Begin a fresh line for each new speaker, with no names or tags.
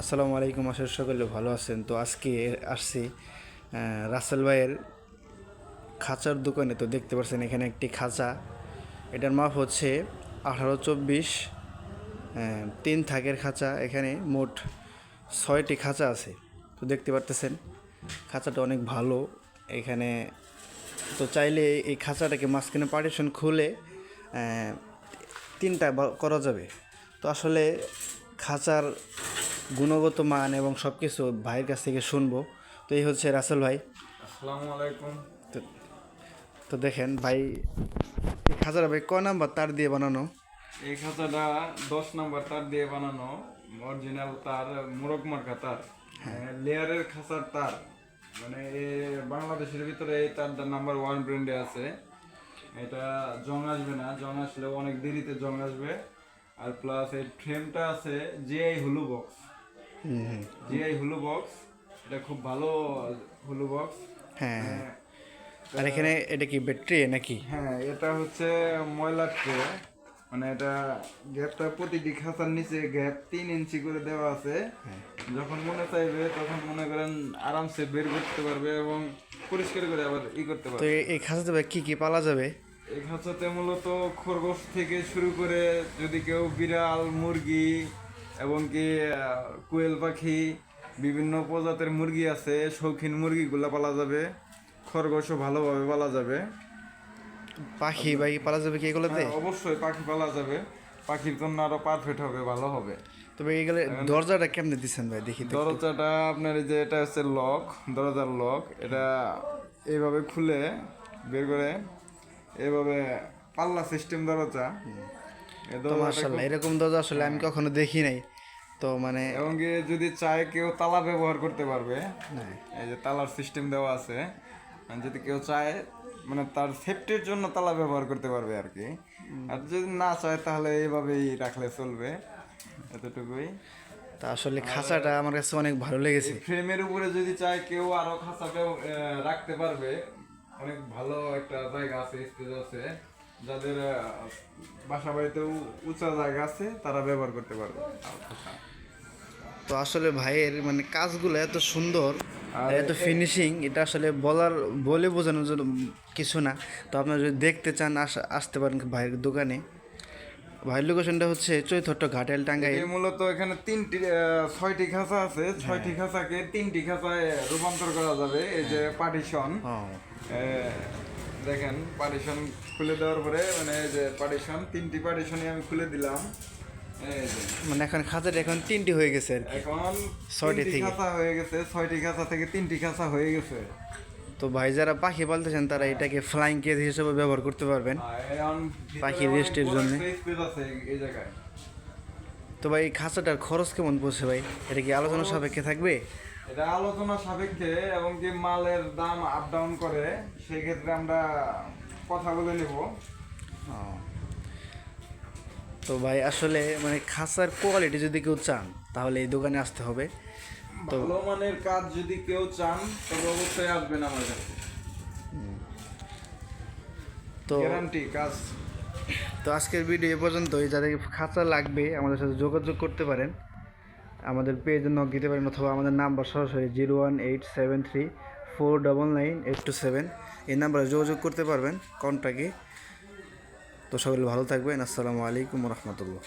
আসসালামু আলাইকুম, আশা সকলে ভালো আছেন। তো আজকে আসছি রাসেল ভাইয়ের খাঁচার দোকানে। তো দেখতে পাচ্ছেন এখানে একটি খাঁচা। এটার মাপ হচ্ছে আঠারো চব্বিশ তিন থাকের খাঁচা। এখানে মোট ছয়টি খাঁচা আছে। তো দেখতে পারতেছেন, খাঁচাটা অনেক ভালো। এখানে তো চাইলে এই খাঁচাটাকে মাঝখানে পার্টিশন খুলে তিনটা করা যাবে। তো আসলে খাঁচার গুণগত মান এবং সব কিছু ভাইয়ের কাছ থেকে শুনব। তো এই হচ্ছে রাসেল ভাই।
আসসালামু আলাইকুম।
তো দেখেন ভাই এই খাঁচাটা ভাই ক নাম্বার তার দিয়ে বানানো?
এই খাঁচাটা দশ নাম্বার তার দিয়ে বানানো। অরিজিনাল তার মোরগ মার্কা তার। লেয়ারের খাঁচার তার। মানে এ বাংলাদেশের ভিতরে এই তারটা নাম্বার ওয়ান ব্র্যান্ডে আছে। এটা জং আসবে না। জং আসলে অনেক দেরিতে জং আসবে। আর প্লাস এই ফ্রেমটা আছে GI hulu box GI hulu box এটা খুব ভালো হুলু বক্স
হ্যাঁ হ্যাঁ। আর এখানে এটা কি ব্যাটারি নাকি?
হ্যাঁ এটা হচ্ছে ময়লার ট্রে মানে এটা গ্যাপটা প্রতিটি খাঁচার নিচে গ্যাপ তিন ইঞ্চি করে দেওয়া আছে। যখন মনে চাইবে তখন মনে করেন আরামসে বের করতে পারবে এবং পরিষ্কার করে আবার ই করতে পারবে।
এই- এই খাঁচাতে কী কী পালা যাবে?
এই খাঁচাতে মূলত খরগোশ থেকে শুরু করে যদি কেউ বিড়াল মুরগি এবং কি কোয়েল পাখি বিভিন্ন প্রজাতির মুরগি আছে শৌখিন মুরগিগুলো পালা যাবে খরগোশও ভালোভাবে পালা যাবে।
পাখি ভাই পালা যাবে কি এগুলোতে?
হ্যাঁ, অবশ্যই পাখি পালা যাবে। পাখির জন্য আরও পারফেক্ট হবে ভালো হবে।
তবে এগুলো দরজাটা কেমনে দিচ্ছেন ভাই? দেখি
দরজাটা আপনার এই যে এটা হচ্ছে লক দরজার লক এটা এইভাবে খুলে বের করে এভাবে পাল্লা সিস্টেম দরজা।
তো মার্শাল্লাহ এরকম দরজা আসলে আমি কখনো দেখি নাই। তো মানে
এবং যদি চায় কেউ তালা ব্যবহার করতে পারবে। এই যে তালার সিস্টেম দেওয়া আছে। যদি কেউ চায় মানে তার সেফটির জন্য তালা ব্যবহার করতে পারবে আর কি। আর যদি না চায় তাহলে এইভাবেই রাখলে চলবে। এতটুকুই।
তা আসলে খাঁচাটা আমার কাছে অনেক ভালো লেগেছে।
ফ্রেমের উপরে যদি চায় কেউ আরও খাঁচা রাখতে পারবে। অনেক ভালো একটা জায়গা আছে স্পেস আছে। যাদের বাসা বাড়িতেও উঁচা জায়গা আছে তারা ব্যবহার করতে পারবে।
তো আসলে ভাইয়ের মানে কাজগুলো এত সুন্দর আর এত ফিনিশিং এটা আসলে বলার বলে বোঝানোর জন্য কিছু না। তো আপনারা যদি দেখতে চান আস- আসতে পারেন ভাইয়ের দোকানে। ভাইয়ের লোকেশনটা হচ্ছে চৈথট্ট ঘাটাইল
টাঙ্গাই মূলত এখানে তিনটি ছয়টি খাঁচা আছে। ছয়টি খাঁচাকে তিনটি খাঁচায় রূপান্তর করা যাবে এই যে পার্টিশন
ও,
দেখেন পার্টিশন খুলে দেওয়ার পরে মানে এই যে পার্টিশন তিনটি পার্টিশনই আমি খুলে দিলাম।
মানে এখন খাঁচাটা এখন তিনটি হয়ে গেছে আর
এখন
ছয়টি থেকে।
খাঁচা হয়ে গেছে ছয়টি খাঁচা থেকে তিনটি খাঁচা হয়ে গেছে।
তো ভাই যারা পাখি পালতেছেন তারা এটাকে ফ্লাইং কেজ হিসেবে ব্যবহার করতে পারবেন।
আর
পাখি রেস্টের জন্যে।
এই জায়গায়।
তো ভাই খাঁচাটার খরচ কেমন পড়ছে ভাই? এটা কি আলোচনা সাপেক্ষে থাকবে?
এটা আলোচনা সাপেক্ষে এবং যে মালের দাম আপ ডাউন করে সেই ক্ষেত্রে আমরা কথা বলে নেব।
তো ভাই আসলে মানে খাঁচার কোয়ালিটি যদি কেউ চান তাহলে এই দোকানে আসতে হবে।
ভালো মানের কাজ যদি কেউ চান তবে অবশ্যই আসবেন আমার কাছে।
তো
গ্যারান্টি কাজ।
তো আজকের ভিডিও এ পর্যন্তই। যাদের খাঁচা লাগবে আমাদের সাথে যোগাযোগ করতে পারেন। আমাদের পেজে নক দিতে পারেন অথবা আমাদের নাম্বার সরাসরি zero one eight seven three four double nine eight two seven এই নাম্বারে যোগাযোগ করতে পারবেন কন্ট্যাক্টে তো সকলে ভালো থাকবেন, আসসালামু আলাইকুম রহমতুল্লাহ।